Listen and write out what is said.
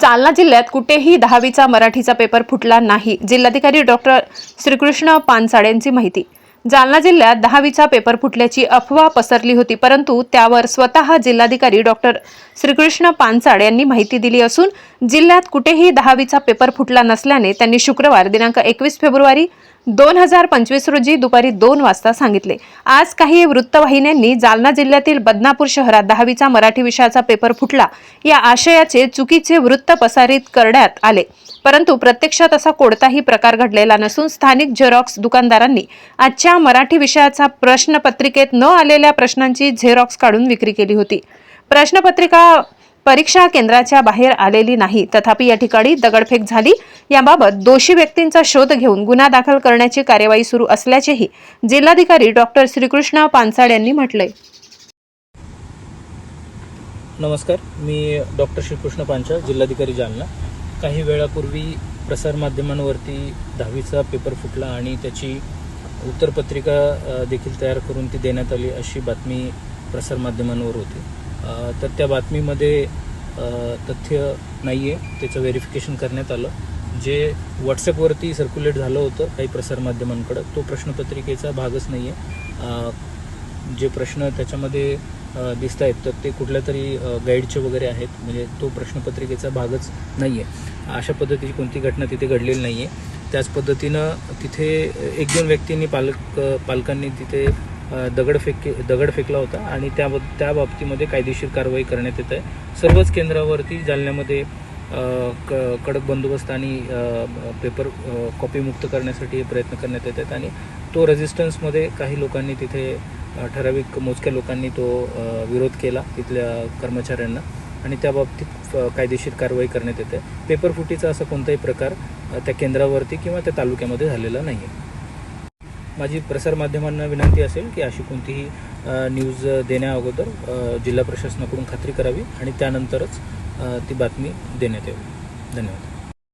जालना जिल्ह्यात कुठेही दहावीचा मराठीचा पेपर फुटला नाही. जिल्हाधिकारी डॉक्टर श्रीकृष्ण पानसाड यांची माहिती. जालना जिल्ह्यात दहावीचा पेपर फुटल्याची अफवा पसरली होती परंतु त्यावर स्वतः जिल्हाधिकारी डॉक्टर श्रीकृष्ण पानसाड यांनी माहिती दिली असून जिल्ह्यात कुठेही दहावीचा पेपर फुटला नसल्याने त्यांनी शुक्रवार दिनांक एकवीस फेब्रुवारी दोन हजार पंचवीस रोजी दुपारी दोन वाजता सांगितले. आज काही वृत्तवाहिन्यांनी जालना जिल्ह्यातील बदनापूर शहरात दहावीचा मराठी विषयाचा पेपर फुटला. या आशयाचे चुकीचे वृत्त प्रसारित करण्यात आले. परंतु प्रत्यक्षात असा कोणताही प्रकार घडलेला नसून स्थानिक झेरॉक्स दुकानदारांनी आजच्या मराठी विषयाचा प्रश्नपत्रिकेत न आलेल्या प्रश्नांची झेरॉक्स काढून विक्री केली होती. प्रश्नपत्रिका परीक्षा केंद्राच्या बाहेर आलेली नाही. तथापि या ठिकाणी दगडफेक झाली. याबाबत दोषी व्यक्तींचा शोध घेऊन गुन्हा दाखल करण्याची कार्यवाही सुरू असल्याचेही जिल्हाधिकारी डॉक्टर श्रीकृष्ण पानसाड यांनी म्हटलंय. नमस्कार. मी डॉक्टर श्रीकृष्ण पांचाळ जिल्हाधिकारी जालना. काही वेळापूर्वी प्रसारमाध्यमांवरती दहावीचा पेपर फुटला आणि त्याची उत्तरपत्रिका देखील तयार करून ती देण्यात आली अशी बातमी प्रसारमाध्यमांवर होती. तर त्या बातमीमध्ये तथ्य नाही आहे त्याचं व्हेरिफिकेशन करण्यात आलं. जे व्हॉट्सअपवरती सर्क्युलेट झालं होतं काही प्रसारमाध्यमांकडं तो प्रश्नपत्रिकेचा भागच नाही आहे जे प्रश्न त्याच्यामध्ये दिसत आहेत तर ते कुठल्या तरी गाईडचे वगैरे आहेत. म्हणजे तो प्रश्नपत्रिकेचा भागच नाही आहे अशा पद्धतीची कोणती घटना तिथे घडलेली नाही आहे त्याच पद्धतीनं तिथे एक दोन व्यक्तींनी पालक पालकांनी तिथे दगड फेक दगड फेकला होता आणि त्या त्या बाबतीमध्ये कायदेशीर कारवाई करण्यात येत आहे. सर्वच केंद्रावरती जालन्यामध्ये क कडक बंदोबस्त आणि पेपर कॉपीमुक्त करण्यासाठी प्रयत्न करण्यात येत आहेत. आणि तो रेझिस्टन्समध्ये काही लोकांनी तिथे ठराविक मोजक्या लोकांनी तो विरोध केला तिथल्या कर्मचाऱ्यांना आणि त्या बाबतीत कायदेशीर कारवाई करण्यात येते. पेपर फुटीचा असा कोणताही प्रकार त्या केंद्रावरती किंवा त्या तालुक्यामध्ये झालेला नाही आहे माझी प्रसारमाध्यमांना विनंती असेल की अशी कोणतीही न्यूज देण्या अगोदर जिल्हा प्रशासनाकडून खात्री करावी आणि त्यानंतरच ती बातमी देण्यात यावी. धन्यवाद.